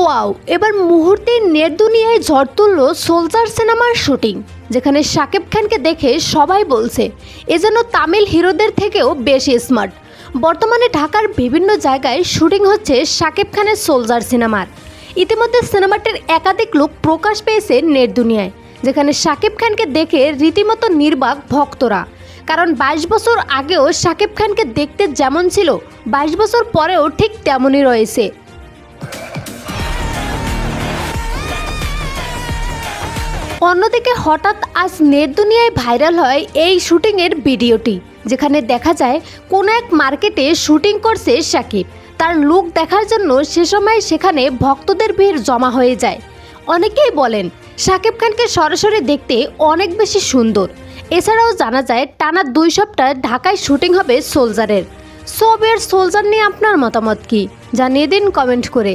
Wow, এবার মুহূর্তে net দুনিয়ায় ঝড় তুলল সোলজার সিনেমার শুটিং, যেখানে শাকিব খানকে দেখে সবাই বলছে, এ যেন তামিল হিরোদের থেকেও বেশি স্মার্ট বর্তমানে ঢাকার বিভিন্ন জায়গায় শুটিং হচ্ছে শাকিব খানের সোলজার সিনেমার। ইতিমধ্যে সিনেমাটির একাধিক লোক প্রকাশ পেয়েছে নেট দুনিয়ায়, যেখানে শাকিব খানকে দেখে রীতিমতো নির্বাক ভক্তরা। কারণ বাইশ বছর আগেও শাকিব খানকে দেখতে যেমন ছিল, বাইশ বছর পরেও ঠিক তেমনই রয়েছে। অন্যদিকে হঠাৎ আজ নেট দুনিয়ায় ভাইরাল হয় এই শুটিংয়ের ভিডিওটি, যেখানে দেখা যায় কোনো এক মার্কেটে শুটিং করছে সাকিব। তার লুক দেখার জন্য সে সময় সেখানে ভক্তদের ভিড় জমা হয়ে যায়। অনেকেই বলেন, সাকিব খানকে সরাসরি দেখতে অনেক বেশি সুন্দর। এছাড়াও জানা যায়, টানা দুই সপ্তাহ ঢাকায় শুটিং হবে সোলজারের। সোবের সোলজার নিয়ে আপনার মতামত কি? জানিয়ে দিন কমেন্ট করে।